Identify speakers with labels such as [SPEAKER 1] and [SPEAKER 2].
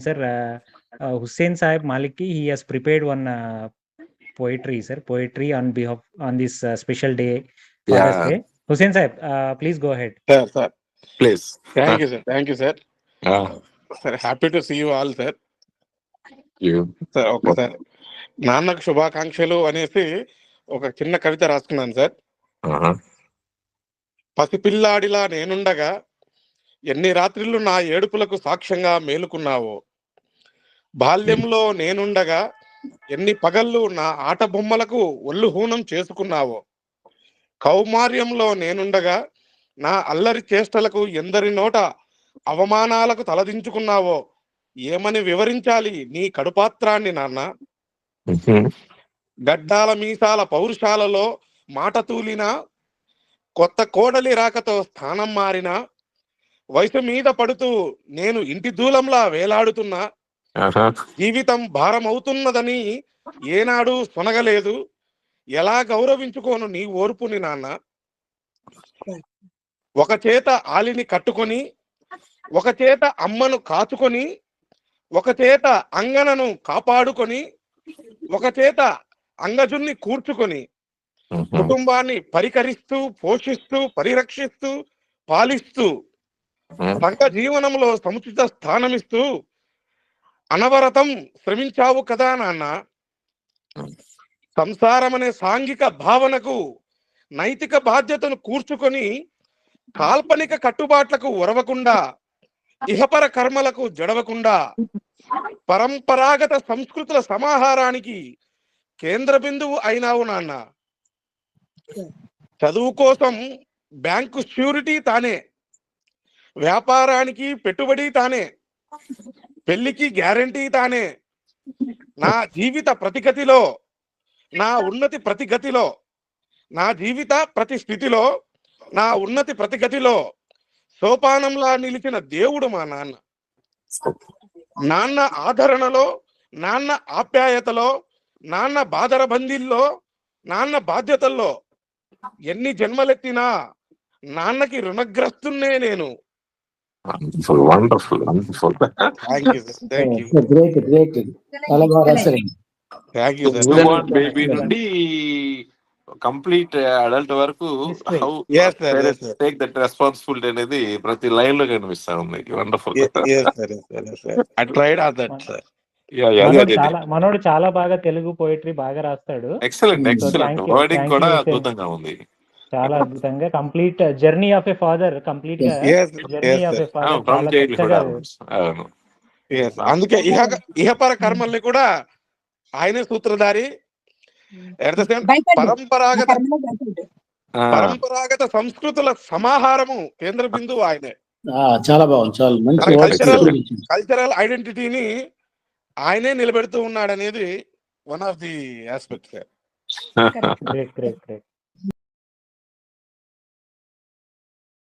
[SPEAKER 1] Sir Hussain Saheb మాలిక్కి he has prepared one poetry sir poetry on behalf on
[SPEAKER 2] this
[SPEAKER 1] special day Hussain Saheb please go head
[SPEAKER 3] sir
[SPEAKER 2] please
[SPEAKER 3] thank you sir thank you sir sir happy to see all sir sir నాన్నకు శుభాకాంక్షలు అనేసి ఒక చిన్న కవిత రాసుకున్నాను sir పసిపిల్లాడిలా నేనుండగా ఎన్ని రాత్రిళ్ళు నా ఏడుపులకు సాక్ష్యంగా మేలుకున్నావో? బాల్యంలో నేనుండగా ఎన్ని పగళ్ళు నా ఆట బొమ్మలకు ఒళ్ళు హూనం చేసుకున్నావో? కౌమార్యంలో నేనుండగా నా అల్లరి చేష్టలకు ఎందరి నోట అవమానాలకు తలదించుకున్నావో? ఏమని వివరించాలి నీ కడుపాత్రాన్ని నాన్న? గడ్డాల మీసాల పౌరుషాలలో మాట తూలిన కొత్త కోడలి రాకతో స్థానం మారిన వయసు మీద పడుతూ నేను ఇంటి దూలంలా వేలాడుతున్నా జీవితం భారమవుతున్నదని ఏనాడు సొనగలేదు ఎలా గౌరవించుకోను నీ ఓర్పుని నాన్న? ఒక చేత ఆలిని కట్టుకొని ఒక చేత అమ్మను కాచుకొని ఒక చేత అంగనను కాపాడుకొని ఒక చేత అంగజున్ని కూర్చుకొని కుటుంబాన్ని పరికరిస్తూ పోషిస్తూ పరిరక్షిస్తూ పాలిస్తూ సంఘ జీవనంలో సముచిత స్థానమిస్తూ అనవరతం శ్రమించావు కదా నాన్న. సంసారం అనే సాంఘిక భావనకు నైతిక బాధ్యతను కూర్చుకొని కాల్పనిక కట్టుబాట్లకు ఒరవకుండా ఇహపర కర్మలకు జడవకుండా పరంపరాగత సంస్కృతుల సమాహారానికి కేంద్ర బిందువు అయినావు నాన్న. చదువు కోసం బ్యాంకు ష్యూరిటీ తానే. వ్యాపారానికి పెట్టుబడి తానే పెళ్ళికి గ్యారంటీ తానే నా జీవిత ప్రతిగతిలో నా ఉన్నతి ప్రతిగతిలో నా జీవిత ప్రతి స్థితిలో నా ఉన్నతి ప్రతిగతిలో సోపానంలా నిలిచిన దేవుడు మా నాన్న. నాన్న ఆదరణలో నాన్న ఆప్యాయతలో నాన్న బాదరబందీల్లో నాన్న బాధ్యతల్లో ఎన్ని జన్మలెత్తినా నాన్నకి రుణగ్రస్తున్నే నేను.
[SPEAKER 2] Wonderful wonderful wonderful
[SPEAKER 3] thank you thank you
[SPEAKER 4] great great చాలా బాగా రాశారండి
[SPEAKER 3] థ్యాంక్ యూ
[SPEAKER 2] బేబీ నుండి కంప్లీట్ అడల్ట్ వరకు how
[SPEAKER 3] Yes, sir, yes, sir.
[SPEAKER 2] Take that responsibility అనేది ప్రతి లైన్లో కనిపిస్తా ఉంది. Wonderful
[SPEAKER 3] I tried or that sir
[SPEAKER 1] మనోడు చాలా మనోడు చాలా బాగా తెలుగు పోయిటరీ బాగా రాస్తాడు.
[SPEAKER 2] ఎక్సలెంట్ ఎక్సలెంట్ వర్డింగ్ కూడా. అద్భుతంగా ఉంది.
[SPEAKER 1] చాలా అద్భుతంగా complete journey of a father
[SPEAKER 3] కంప్లీట్గా
[SPEAKER 1] జర్నీ ఆఫ్ ఫాదర్.
[SPEAKER 3] అందుకే ఇహ ఇహపర కర్మల్ని కూడా ఆయనే సూత్రధారి.
[SPEAKER 5] భయపడ్డు.
[SPEAKER 3] పరంపరాగత
[SPEAKER 5] కర్మలో భయపడ్డు.
[SPEAKER 2] ఆ,
[SPEAKER 3] పరంపరాగత సంస్కృతుల సమాహారము కేంద్ర బిందువు ఆయనే.
[SPEAKER 4] ఆ, చాలా బాగుంది చాలా మంచి.
[SPEAKER 3] కల్చరల్ ఐడెంటిటీని ఆయనే నిలబెడుతూ ఉన్నాడనేది one of the aspects
[SPEAKER 1] great great great